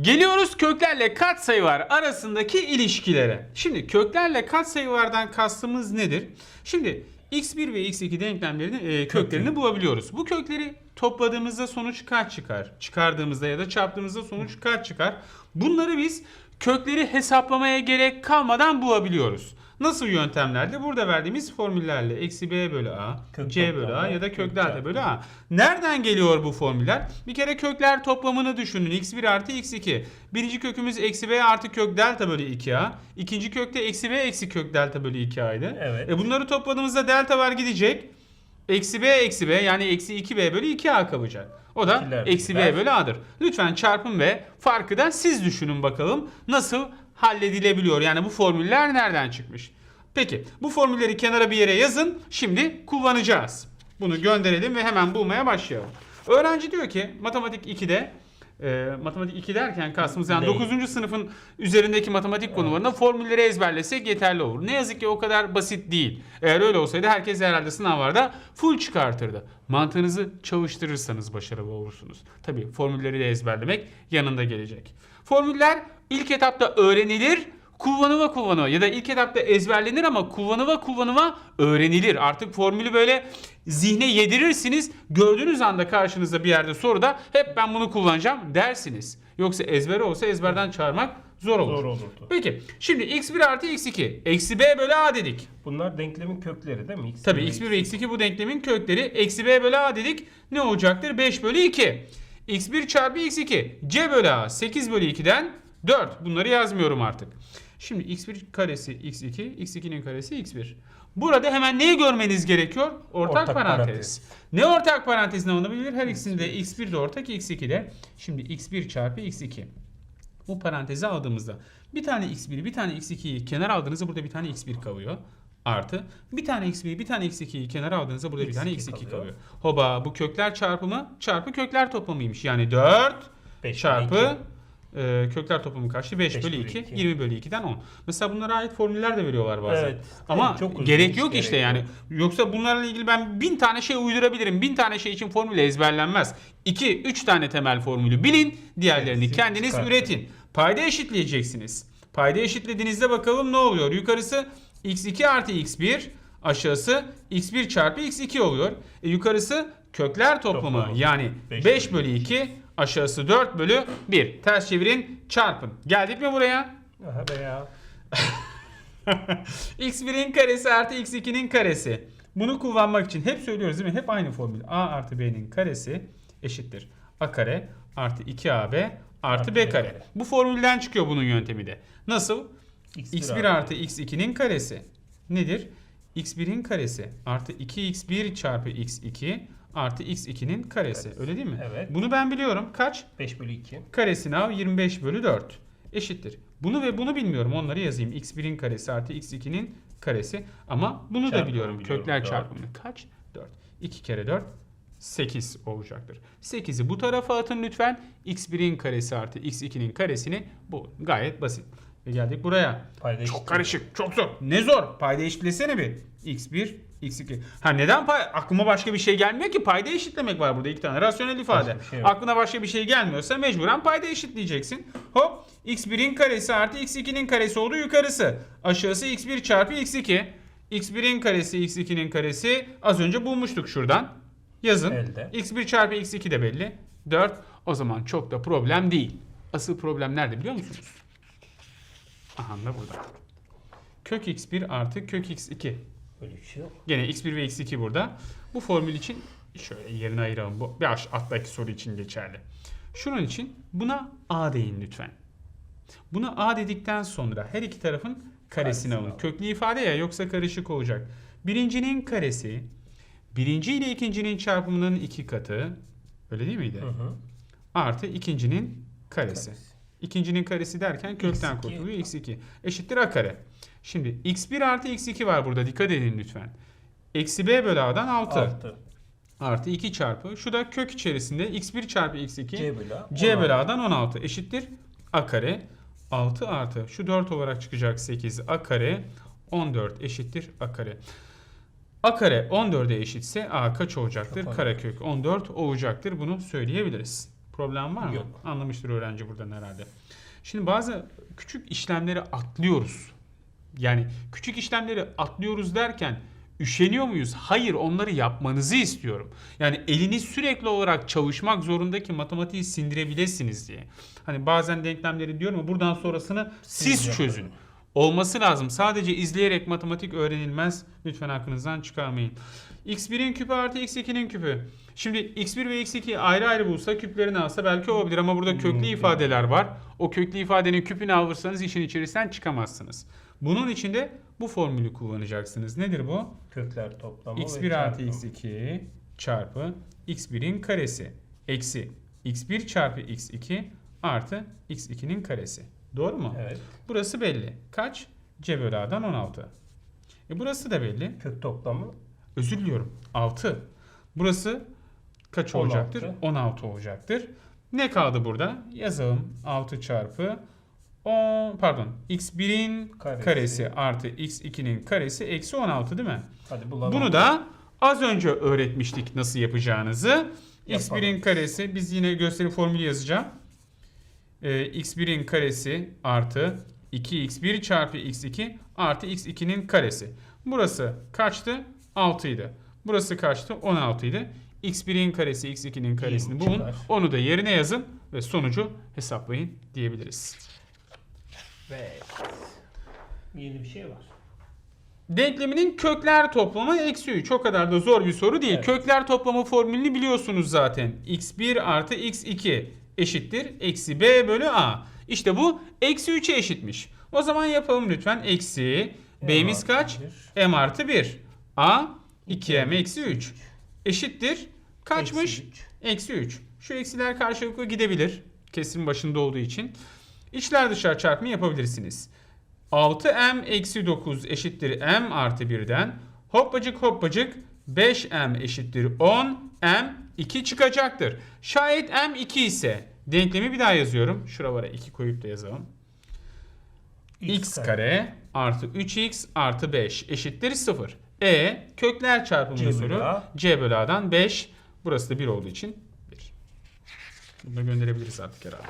Geliyoruz köklerle katsayılar arasındaki ilişkilere. Şimdi köklerle katsayılardan kastımız nedir? Şimdi x1 ve x2 denklemlerini e, köklerini bulabiliyoruz. Bu kökleri topladığımızda sonuç kaç çıkar? Çıkardığımızda ya da çarptığımızda sonuç kaç çıkar? Bunları biz kökleri hesaplamaya gerek kalmadan bulabiliyoruz. Nasıl yöntemlerde? Burada verdiğimiz formüllerle eksi b bölü a, Kök c bölü a ya da kök delta bölü a. Nereden geliyor bu formüller? Bir kere kökler toplamını düşünün. x1 artı x2. Birinci kökümüz eksi b artı kök delta bölü 2a. İkinci kökte eksi b eksi kök delta bölü 2a'ydı. Evet. E bunları topladığımızda delta var gidecek. Eksi b eksi b yani eksi 2b bölü 2a kalacak. O da İkiler eksi b bölü a'dır. Lütfen çarpım ve farkı da siz düşünün bakalım. Nasıl halledilebiliyor? Yani bu formüller nereden çıkmış? Peki bu formülleri kenara bir yere yazın. Şimdi kullanacağız. Bunu gönderelim ve hemen bulmaya başlayalım. Öğrenci diyor ki matematik 2'de e, matematik 2 derken kastımız yani Değil. 9. sınıfın üzerindeki matematik konularında formülleri ezberlesek yeterli olur. Ne yazık ki o kadar basit değil. Eğer öyle olsaydı herkes herhalde sınavlarda full çıkartırdı. Mantığınızı çalıştırırsanız başarılı olursunuz. Tabii formülleri de ezberlemek yanında gelecek. Formüller ilk etapta öğrenilir, kullanıma kullanıma ya da ilk etapta ezberlenir ama kullanıma kullanıma öğrenilir. Artık formülü böyle zihne yedirirsiniz. Gördüğünüz anda karşınızda bir yerde soruda hep ben bunu kullanacağım dersiniz. Yoksa ezbere olsa ezberden çağırmak zor olur. Zor olurdu. Peki şimdi x1 artı x2 eksi b bölü a dedik. Bunlar denklemin kökleri değil mi? X1 Tabii ve x1 ve x2 bu denklemin kökleri. Eksi b bölü a dedik. Ne olacaktır? 5 bölü 2. x1 çarpı x2. c bölü a 8 bölü 2'den 4. Bunları yazmıyorum artık. Şimdi x1 karesi x2, x2'nin karesi x1. Burada hemen neyi görmeniz gerekiyor? Ortak, Ortak parantez. parantez. Ne ortak parantez ne olabilir? Her ikisinde x1 de ortak, x2 de. Şimdi x1 çarpı x2. Bu parantezi aldığımızda bir tane x1'i bir tane x2'yi kenar aldığınızda burada bir tane x1 kalıyor. Artı bir tane x1'i bir tane x2'yi kenar aldığınızda burada bir tane x2 x2 kalıyor. kalıyor. Hoba bu kökler çarpımı çarpı kökler toplamıymış. Yani 4 Beş bölü çarpı e, kökler toplamı kaçtı? 5 Beş bölü bölü 2, iki. 20 bölü 2'den 10. Mesela bunlara ait formüller de veriyorlar bazen. Evet. Ama Evet, çok gerek yok gerek işte yok. yani. Yoksa bunlarla ilgili ben bin tane şey uydurabilirim. Bin tane şey için formül ezberlenmez. 2 3 tane temel formülü bilin, diğerlerini Kendisi kendiniz çıkartın. üretin. Payda eşitleyeceksiniz. Payda eşitlediğinizde bakalım ne oluyor? Yukarısı x2 artı x1, aşağısı x1 çarpı x2 oluyor. E, yukarısı kökler toplamı Toplamı. yani Beş 5 bölü bölü 2, aşağısı 4 bölü 1. Ters çevirin, çarpın. Geldik mi buraya? Aha be ya. x1'in karesi artı x2'nin karesi. Bunu kullanmak için hep söylüyoruz değil mi? Hep aynı formül. a artı b'nin karesi eşittir. a kare artı 2ab artı, Artı b b kare. kare. Bu formülden çıkıyor bunun yöntemi de. Nasıl? X1 x1 artı x2'nin karesi nedir? x1'in karesi artı 2x1 çarpı x2 artı x2'nin karesi. Karesi. Öyle değil mi? Evet. Bunu ben biliyorum. Kaç? 5 bölü 2. Karesini al 25 bölü 4 eşittir. Bunu ve bunu bilmiyorum onları yazayım. x1'in karesi artı x2'nin karesi ama bunu da Çarpımı biliyorum. biliyorum, Kökler dört. çarpımı kaç? 4. 2 kere 4 8 olacaktır. 8'i bu tarafa atın lütfen. x1'in karesi artı x2'nin karesini bu gayet basit. Ve geldik buraya. Payda Çok karışık, çok zor. Ne zor? Payda eşitlesene bir. x1, x2. Ha neden pay? Aklıma başka bir şey gelmiyor ki. Payda eşitlemek var burada iki tane rasyonel ifade. Başka şey yok. Aklına başka bir şey gelmiyorsa mecburen payda eşitleyeceksin. Hop x1'in karesi artı x2'nin karesi oldu yukarısı. Aşağısı x1 çarpı x2. x1'in karesi x2'nin karesi az önce bulmuştuk şuradan. Yazın. Elde. x1 çarpı x2 de belli. 4. O zaman çok da problem değil. Asıl problem nerede biliyor musunuz? Aha da burada. Kök x1 artı kök x2. Öyle bir şey yok. Gene x1 ve x2 burada. Bu formül için şöyle yerine ayıralım. Bu bir alttaki soru için geçerli. Şunun için buna a deyin lütfen. Buna a dedikten sonra her iki tarafın karesini alın. alın. Köklü ifade ya yoksa karışık olacak. Birincinin karesi birinci ile ikincinin çarpımının iki katı. Öyle değil miydi? Hı hı. Artı ikincinin karesi. Karesi. İkincinin karesi derken kökten X2. kurtuluyor. x2 eşittir a kare. Şimdi x1 artı x2 var burada dikkat edin lütfen. Eksi b bölü a'dan 6. 6. Artı 2 çarpı. Şu da kök içerisinde x1 çarpı x2 C bölü A. c bölü 16. a'dan 16 eşittir a kare. 6 artı şu 4 olarak çıkacak 8 a kare 14 eşittir a kare. A kare 14'e eşitse a kaç olacaktır? Kapanıyor. Karekök 14 olacaktır. Bunu söyleyebiliriz. Problem var mı? Yok. Anlamıştır öğrenci buradan herhalde. Şimdi bazı küçük işlemleri atlıyoruz. Yani küçük işlemleri atlıyoruz derken üşeniyor muyuz? Hayır onları yapmanızı istiyorum. Yani eliniz sürekli olarak çalışmak zorunda ki matematiği sindirebilirsiniz diye. Hani bazen denklemleri diyorum ama buradan sonrasını siz, Siz çözün. Olması lazım. Sadece izleyerek matematik öğrenilmez. Lütfen aklınızdan çıkarmayın. x1'in küpü artı x2'nin küpü. Şimdi x1 ve x2 ayrı ayrı bulsa küplerini alsa belki olabilir ama burada köklü Hmm. ifadeler var. O köklü ifadenin küpünü alırsanız işin içerisinden çıkamazsınız. Bunun için de bu formülü kullanacaksınız. Nedir bu? Kökler toplamı x1 ve artı çarpımı. x2 çarpı x1'in karesi eksi x1 çarpı x2 artı x2'nin karesi. Doğru mu? Evet. Burası belli. Kaç? C bölü A'dan 16. E burası da belli. Kök toplamı Özür diliyorum. 6. Burası kaç 16. olacaktır? 16 olacaktır. Ne kaldı burada? Yazalım. 6 çarpı 10 pardon x1'in karesi. Karesi. artı x2'nin karesi eksi 16 değil mi? hadi bulalım. Bunu da az önce öğretmiştik nasıl yapacağınızı. Yapalım. x1'in karesi biz yine gösteri formülü yazacağım. Ee, x1'in karesi artı 2x1 çarpı x2 artı x2'nin karesi. Burası kaçtı? 6 idi. Burası kaçtı? 16 idi. x1'in karesi x2'nin karesini bulun. Onu da yerine yazın ve sonucu hesaplayın diyebiliriz. Ve yeni bir şey var. Denkleminin kökler toplamı eksi 3. O kadar da zor bir soru değil. Evet. Kökler toplamı formülünü biliyorsunuz zaten. x1 artı x2 eşittir. Eksi b bölü a. İşte bu eksi 3'e eşitmiş. O zaman yapalım lütfen. Eksi b'miz kaç? m artı 1. a 2m eksi 3 eşittir. Kaçmış? Eksi üç. Eksi 3. Şu eksiler karşılıklı gidebilir. Kesin başında olduğu için. İçler dışlar çarpımı yapabilirsiniz. 6m eksi 9 eşittir m artı 1'den. Hoppacık hoppacık 5m eşittir 10. m 2 çıkacaktır. Şayet m 2 ise denklemi bir daha yazıyorum. Şuralara 2 koyup da yazalım. x kare artı 3x artı 5 eşittir 0. E kökler çarpımı C bölü soru. A. C bölü A'dan 5. Burası da 1 olduğu için 1. Bunu da gönderebiliriz artık herhalde.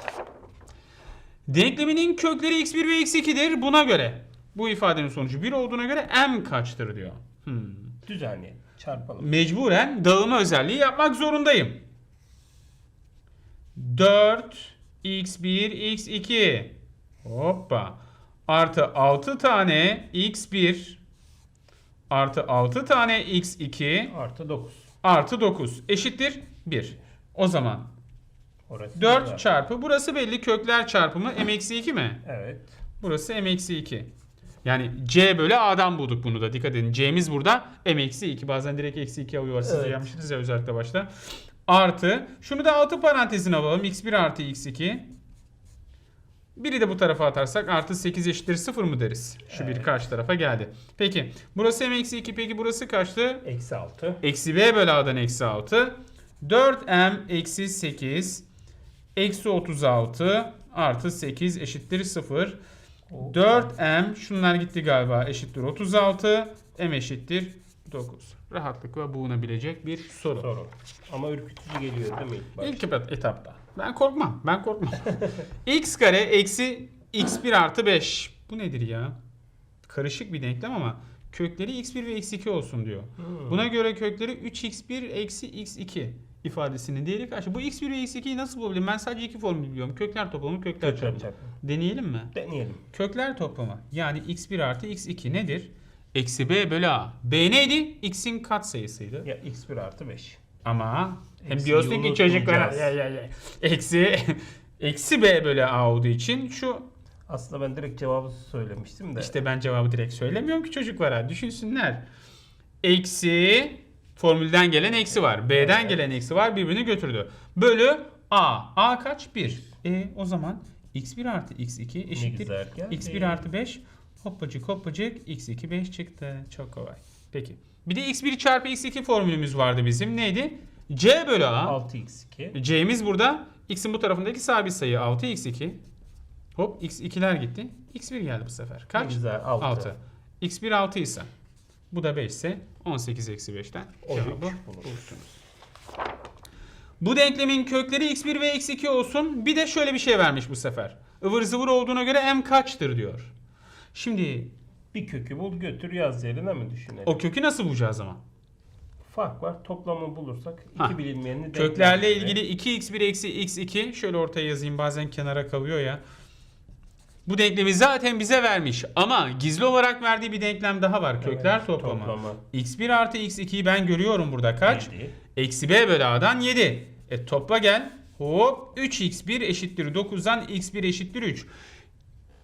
Denkleminin kökleri x1 ve x2'dir. Buna göre bu ifadenin sonucu 1 olduğuna göre m kaçtır diyor. Hmm. Düzenleyelim. Çarpalım. Mecburen dağılma özelliği yapmak zorundayım. 4 x1 x2 hoppa artı 6 tane x1 artı 6 tane x2 Artı 9. artı 9 eşittir 1. O zaman Orası 4 güzel. çarpı burası belli kökler çarpımı m eksi 2 mi? Evet. Burası m eksi 2. Yani c bölü a'dan bulduk bunu da dikkat edin. c'miz burada m eksi 2. Bazen direkt eksi 2 alıyorlar. Siz Evet. yapmıştınız ya özellikle başta. Artı. Şunu da altı parantezine alalım. x1 artı x2. Biri de bu tarafa atarsak artı 8 eşittir 0 mı deriz? Şu bir Evet. karşı tarafa geldi. Peki burası m eksi 2 peki burası kaçtı? Eksi 6. Eksi b bölü a'dan eksi 6. 4m eksi 8 eksi 36 artı 8 eşittir 0. 4m şunlar gitti galiba eşittir 36 m eşittir 9. Rahatlıkla bulunabilecek bir soru. Soru. Ama ürkütücü geliyor değil mi ilk baş? İlk etap- etapta. Ben korkmam. Ben korkmam. x kare eksi x1 artı 5. Bu nedir ya? Karışık bir denklem ama kökleri x1 ve x2 olsun diyor. Hmm. Buna göre kökleri 3x1 eksi x2 ifadesinin değeri kaç? Bu x1 ve x2'yi nasıl bulabilirim? Ben sadece iki formül biliyorum. Kökler toplamı, kökler Kökler çarpımı. çarpımı. Deneyelim mi? Deneyelim. Kökler toplamı yani x1 artı x2 nedir? Eksi b bölü a. b neydi? x'in katsayısıydı. Ya x1 artı 5. Ama hem diyorsun ki çocuklara ya, ya, ya. eksi eksi b bölü a olduğu için şu Aslında ben direkt cevabı söylemiştim de. işte ben cevabı direkt söylemiyorum ki çocuklara düşünsünler. Eksi formülden gelen eksi var. B'den gelen eksi var birbirini götürdü. Bölü a. A kaç? 1. E o zaman x1 artı x2 ne eşittir güzel geldi. x1 artı 5 hoppacık hoppacık x2 5 çıktı. Çok kolay. Peki. Bir de x1 çarpı x2 formülümüz vardı bizim. Neydi? c bölü a. 6x2. C'miz burada. X'in bu tarafındaki sabit sayı 6x2. Hop x2'ler gitti. x1 geldi bu sefer. Ne Kaç? güzel 6. 6. x1 6 ise bu da 5 ise 18 eksi 5'ten 13 cevabı bulursunuz. Bu denklemin kökleri x1 ve x2 olsun. Bir de şöyle bir şey vermiş bu sefer. ıvır zıvır olduğuna göre m kaçtır diyor. Şimdi Bir kökü bul götür yaz yerine mi düşünelim? o kökü nasıl bulacağız ama? Fark var. Toplamı bulursak iki Ha. bilinmeyenini Köklerle denklemle- ilgili 2x1 eksi x2 şöyle ortaya yazayım bazen kenara kalıyor ya. Bu denklemi zaten bize vermiş ama gizli olarak verdiği bir denklem daha var. Kökler Evet, toplamı. toplamı. x1 artı x2'yi ben görüyorum burada kaç? Yedi. Eksi b bölü a'dan 7. E topla gel. Hop 3x1 eşittir 9'dan x1 eşittir 3.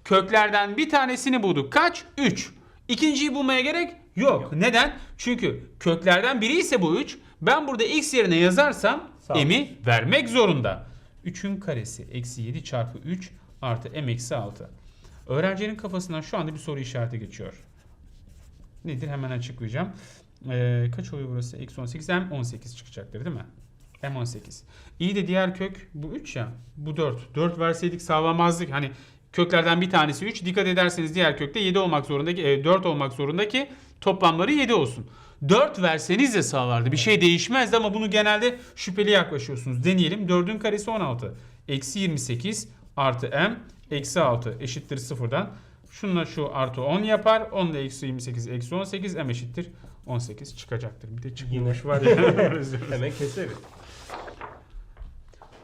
Köklerden bir tanesini bulduk. Kaç? 3. İkinciyi bulmaya gerek yok. Neden? Çünkü köklerden biri ise bu 3. Ben burada x yerine yazarsam m'i vermek zorunda. 3'ün karesi eksi 7 çarpı 3 artı m eksi 6. Öğrencinin kafasından şu anda bir soru işareti geçiyor. Nedir hemen açıklayacağım. Ee, kaç oluyor burası? Eksi 18 m 18 çıkacaktır değil mi? m 18. İyi de diğer kök bu 3 ya. Bu 4. 4 verseydik sağlamazdık. Hani köklerden bir tanesi 3. Dikkat ederseniz diğer kökte 7 olmak zorunda ki e, 4 olmak zorunda ki toplamları 7 olsun. 4 verseniz de sağlardı. Bir şey değişmezdi ama bunu genelde şüpheli yaklaşıyorsunuz. Deneyelim. 4'ün karesi 16. Eksi 28 artı m eksi 6 eşittir sıfırdan. Şununla şu artı 10 yapar. 10 ile eksi 28 eksi 18 m eşittir 18 çıkacaktır. Bir de çıkmış Yine. var ya. Hemen keseriz.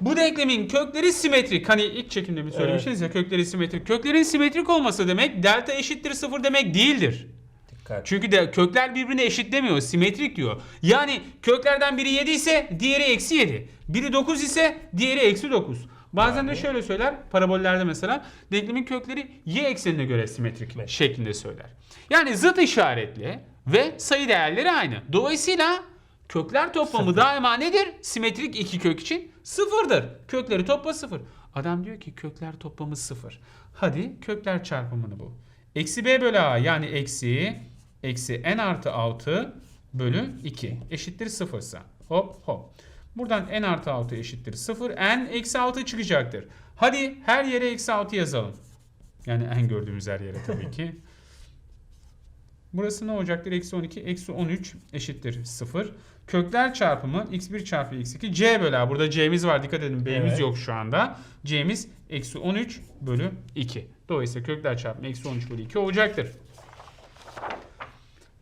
Bu denklemin kökleri simetrik. Hani ilk çekimde mi söylemiştiniz ya kökleri simetrik. Köklerin simetrik olması demek delta eşittir sıfır demek değildir. Dikkat. Çünkü de kökler birbirini eşitlemiyor. Simetrik diyor. Yani köklerden biri 7 ise diğeri eksi 7. Biri 9 ise diğeri eksi 9. Bazen de Yani- şöyle söyler parabollerde mesela denklemin kökleri y eksenine göre simetrik Evet. şeklinde söyler. Yani zıt işaretli ve sayı değerleri aynı. Dolayısıyla kökler toplamı daima nedir? Simetrik iki kök için sıfırdır. Kökleri topla sıfır. Adam diyor ki kökler toplamı sıfır. Hadi kökler çarpımını bul. Eksi b bölü a yani eksi eksi n artı 6 bölü 2 eşittir sıfırsa. Hop hop. Buradan n artı 6 eşittir 0. n eksi 6 çıkacaktır. Hadi her yere eksi 6 yazalım. Yani n gördüğümüz her yere tabii ki. Burası ne olacaktır? Eksi 12, eksi 13 eşittir 0. Kökler çarpımı x1 çarpı x2 c bölü a. Burada c'miz var dikkat edin b'miz Evet. yok şu anda. c'miz eksi 13 bölü 2. Dolayısıyla kökler çarpımı eksi 13 bölü 2 olacaktır.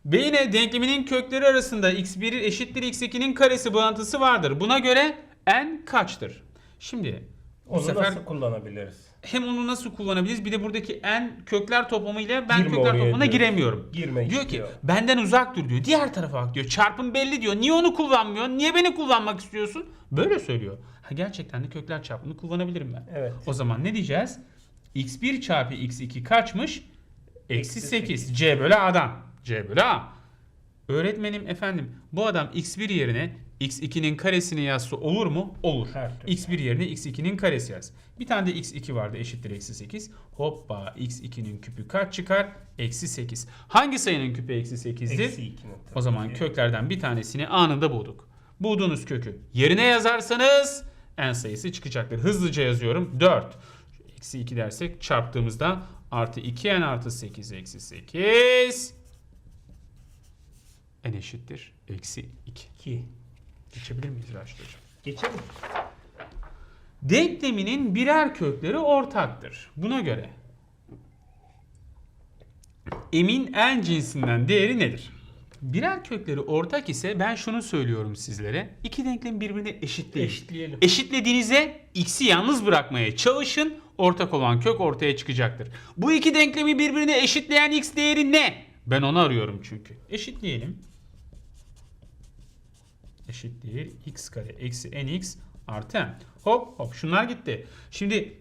Ve yine denkleminin kökleri arasında x1 eşittir x2'nin karesi bağıntısı vardır. Buna göre n kaçtır? Şimdi bu Onu sefer nasıl kullanabiliriz? hem onu nasıl kullanabiliriz bir de buradaki n kökler toplamı ile ben Girme kökler toplamına diyor. giremiyorum. Girme Diyor ki istiyor. benden uzak dur diyor. Diğer tarafa bak diyor. Çarpım belli diyor. Niye onu kullanmıyorsun? Niye beni kullanmak istiyorsun? Böyle söylüyor. Ha gerçekten de kökler çarpımını kullanabilirim ben. Evet. O zaman ne diyeceğiz? x1 çarpı x2 kaçmış? Eksi Eksi 8. C bölü A'dan. C bölü A. Öğretmenim efendim bu adam x1 yerine x2'nin karesini yazsa olur mu? Olur. Her türlü. x1 yerine x2'nin karesi yaz. Bir tane de x2 vardı eşittir eksi 8. Hoppa x2'nin küpü kaç çıkar? Eksi 8. Hangi sayının küpü eksi 8'dir? Eksi 2'nin O zaman köklerden bir tanesini anında bulduk. Bulduğunuz kökü yerine yazarsanız en sayısı çıkacaktır. Hızlıca yazıyorum. 4. Eksi 2 dersek çarptığımızda artı 2n artı 8 eksi 8 n eşittir. Eksi 2. 2. Geçebilir miyiz Raşit Hocam? Geçelim. Denkleminin birer kökleri ortaktır. Buna göre emin en cinsinden değeri nedir? Birer kökleri ortak ise ben şunu söylüyorum sizlere. İki denklemi birbirine eşitleyin. Eşitleyelim. Eşitlediğinizde x'i yalnız bırakmaya çalışın. Ortak olan kök ortaya çıkacaktır. Bu iki denklemi birbirine eşitleyen x değeri ne? Ben onu arıyorum çünkü. Eşitleyelim. Eşittir x kare eksi nx artı n. Hop hop şunlar gitti. Şimdi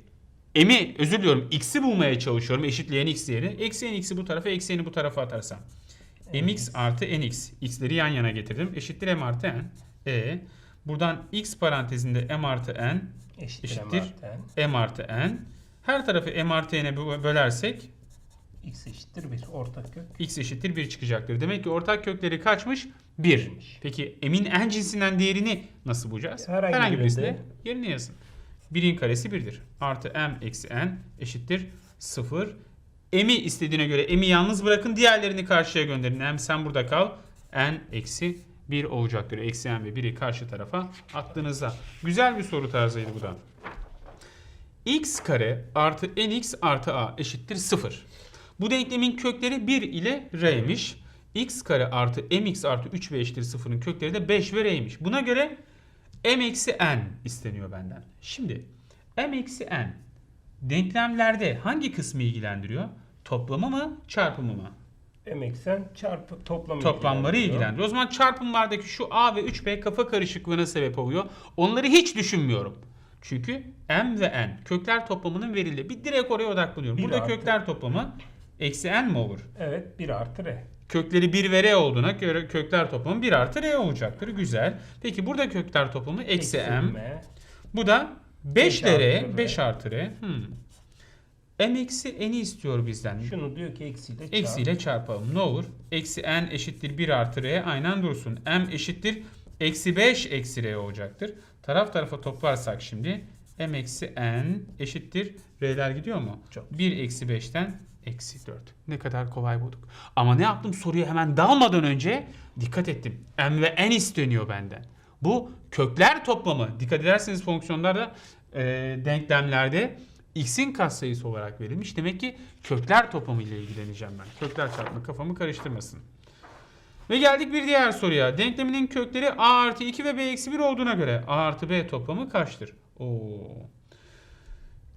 m'i özür diliyorum x'i bulmaya çalışıyorum eşitleyen x değeri. Eksi nx'i bu tarafa eksi n'i bu tarafa atarsam. mx artı nx. x'leri yan yana getirdim. Eşittir m artı n. E buradan x parantezinde m artı n Eşittir. eşittir M m artı n. Her tarafı m artı n'e bö- bölersek X eşittir 1. Ortak kök. x eşittir 1 çıkacaktır. Demek ki ortak kökleri kaçmış? 1. Birmiş. Peki emin en cinsinden değerini nasıl bulacağız? Herhangi birinde. birisine yerine yazın. 1'in karesi 1'dir. Artı m eksi n eşittir 0. M'i istediğine göre m'i yalnız bırakın. Diğerlerini karşıya gönderin. M sen burada kal. n eksi 1 olacaktır. Eksi n ve 1'i karşı tarafa attığınızda. Güzel bir soru tarzıydı bu da. x kare artı nx artı a eşittir 0. Bu denklemin kökleri 1 ile r'miş. x kare artı mx artı 3 ve eşittir 0'ın kökleri de 5 ve r'ymiş. Buna göre m eksi n isteniyor benden. Şimdi m eksi n denklemlerde hangi kısmı ilgilendiriyor? Toplamı mı çarpımı mı? M eksen çarpı toplamı Toplamları ilgilendiriyor. O zaman çarpımlardaki şu a ve 3b kafa karışıklığına sebep oluyor. Onları hiç düşünmüyorum. Çünkü m ve n kökler toplamının verildiği. Bir direkt oraya odaklanıyorum. Bir Burada artı- kökler toplamı eksi n mi olur? Evet 1 artı R. Kökleri 1 ve r olduğuna göre kökler toplamı 1 artı r olacaktır. Güzel. Peki burada kökler toplamı eksi m. Bu da 5 Beş ile r. 5 artı r. Hmm. m eksi n'i istiyor bizden. Şunu diyor ki eksiyle çarp. Eksiyle çarpalım. Ne olur? Eksi n eşittir 1 artı r aynen dursun. m eşittir eksi 5 eksi r olacaktır. Taraf tarafa toplarsak şimdi m eksi n eşittir r'ler gidiyor mu? Çok. 1 eksi 5'ten eksi 4. Ne kadar kolay bulduk. Ama ne yaptım soruya hemen dalmadan önce dikkat ettim. m ve n isteniyor benden. Bu kökler toplamı. Dikkat ederseniz fonksiyonlarda e, denklemlerde x'in katsayısı olarak verilmiş. Demek ki kökler toplamı ile ilgileneceğim ben. Kökler çarpma kafamı karıştırmasın. Ve geldik bir diğer soruya. Denkleminin kökleri a artı 2 ve b eksi 1 olduğuna göre a artı b toplamı kaçtır? Oo.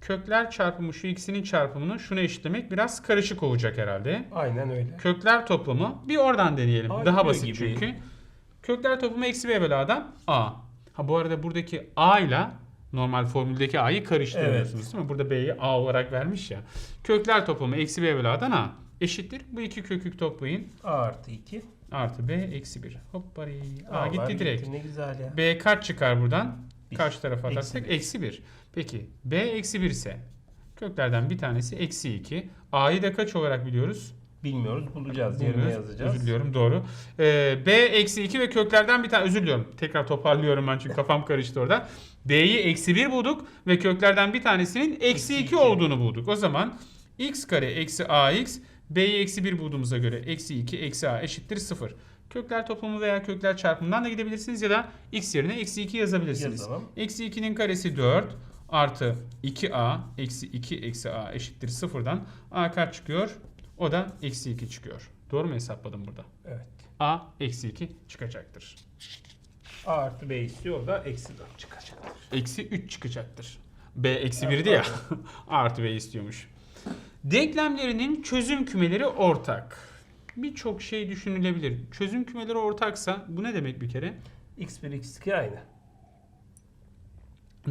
Kökler çarpımı şu ikisinin çarpımını şuna eşitlemek biraz karışık olacak herhalde. Aynen öyle. Kökler toplamı bir oradan deneyelim. Artı Daha basit gibi. çünkü. Kökler toplamı eksi b bölü a'dan a. Ha bu arada buradaki a ile normal formüldeki a'yı karıştırıyorsunuz değil mi? Burada b'yi a olarak vermiş ya. Kökler toplamı eksi b bölü a'dan a eşittir. Bu iki kökük toplayın. A artı 2. Artı b eksi 1. Hoppari. A A'lar gitti direkt. Ne güzel ya. B kaç çıkar buradan? Bir. Karşı tarafa Eksi atarsak bir. eksi 1. Peki B eksi 1 ise köklerden bir tanesi eksi 2. A'yı da kaç olarak biliyoruz? Bilmiyoruz bulacağız. Yerine Bilmiyoruz. yazacağız. Özür diliyorum doğru. Ee, B eksi 2 ve köklerden bir tane özür diliyorum. Tekrar toparlıyorum ben çünkü kafam karıştı orada. B'yi eksi 1 bulduk ve köklerden bir tanesinin eksi Eksi 2 iki. olduğunu bulduk. O zaman x kare eksi ax B'yi eksi 1 bulduğumuza göre eksi 2 eksi a eşittir 0. Kökler toplamı veya kökler çarpımından da gidebilirsiniz ya da x yerine eksi 2 yazabilirsiniz. Yazalım. Eksi 2'nin karesi 4 artı 2a eksi 2 eksi a eşittir 0'dan a kaç çıkıyor? O da eksi 2 çıkıyor. Doğru mu hesapladım burada? Evet. a eksi 2 çıkacaktır. A artı B istiyor da eksi 4 çıkacaktır. Eksi 3 çıkacaktır. b eksi 1'di ya. A artı b istiyormuş. Denklemlerinin çözüm kümeleri ortak. Birçok şey düşünülebilir. Çözüm kümeleri ortaksa bu ne demek bir kere? X1 X2 aynı.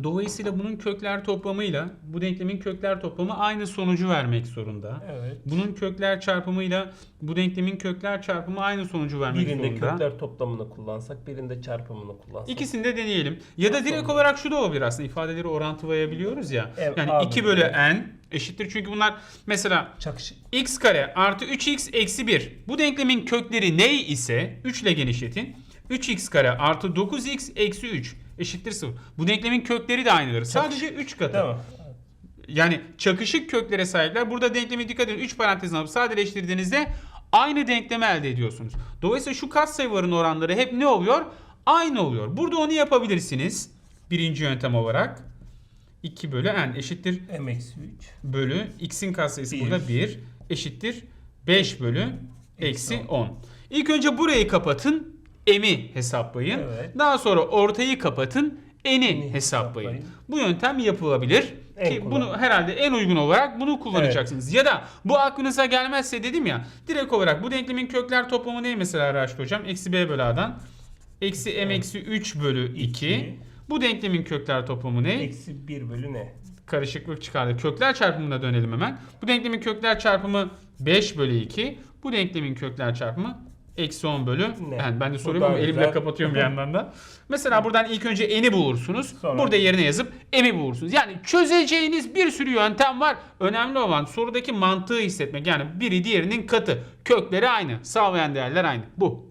Dolayısıyla bunun kökler toplamıyla bu denklemin kökler toplamı aynı sonucu vermek zorunda. Evet. Bunun kökler çarpımıyla bu denklemin kökler çarpımı aynı sonucu vermek Birinde zorunda. kökler toplamını kullansak, birinde çarpımını kullansak. İkisini de deneyelim. Ya da direkt olarak şu da olabilir aslında ifadeleri orantılayabiliyoruz ya. Evet, yani A 2 bölü B. n eşittir çünkü bunlar mesela Çakışık. x kare artı 3x eksi 1. Bu denklemin kökleri ne ise 3 ile genişletin. 3x kare artı 9x eksi 3 eşittir 0. Bu denklemin kökleri de aynıdır. Sadece 3 katı. Tamam. Yani çakışık köklere sahipler. Burada denklemi dikkat edin 3 parantezin alıp sadeleştirdiğinizde aynı denklemi elde ediyorsunuz. Dolayısıyla şu katsayıların oranları hep ne oluyor? Aynı oluyor. Burada onu yapabilirsiniz. Birinci yöntem olarak. 2 bölü n eşittir M eksi 3. bölü x'in katsayısı Bir. burada 1 eşittir 5 bölü eksi Eksi 10. İlk önce burayı kapatın. M'i hesaplayın. Evet. Daha sonra ortayı kapatın. N'i hesaplayın. hesaplayın. Bu yöntem yapılabilir. En Ki kolay. bunu herhalde en uygun olarak bunu kullanacaksınız. Ya da bu aklınıza gelmezse dedim ya direkt olarak bu denklemin kökler toplamı ne mesela Raşit hocam? Eksi b bölü a'dan. Eksi m Evet. eksi 3 bölü 2. İki. Bu denklemin kökler toplamı ne? Eksi 1 bölü ne? karışıklık çıkardı. Kökler çarpımına dönelim hemen. Bu denklemin kökler çarpımı 5 bölü 2. Bu denklemin kökler çarpımı eksi 10 bölü. Ne? Yani ben de soruyorum ama daha elimle güzel. kapatıyorum bir yandan da. Mesela buradan ilk önce eni bulursunuz. Sonra- Burada yerine yazıp emi bulursunuz. Yani çözeceğiniz bir sürü yöntem var. Önemli olan sorudaki mantığı hissetmek. Yani biri diğerinin katı. Kökleri aynı. Sağlayan değerler aynı. Bu.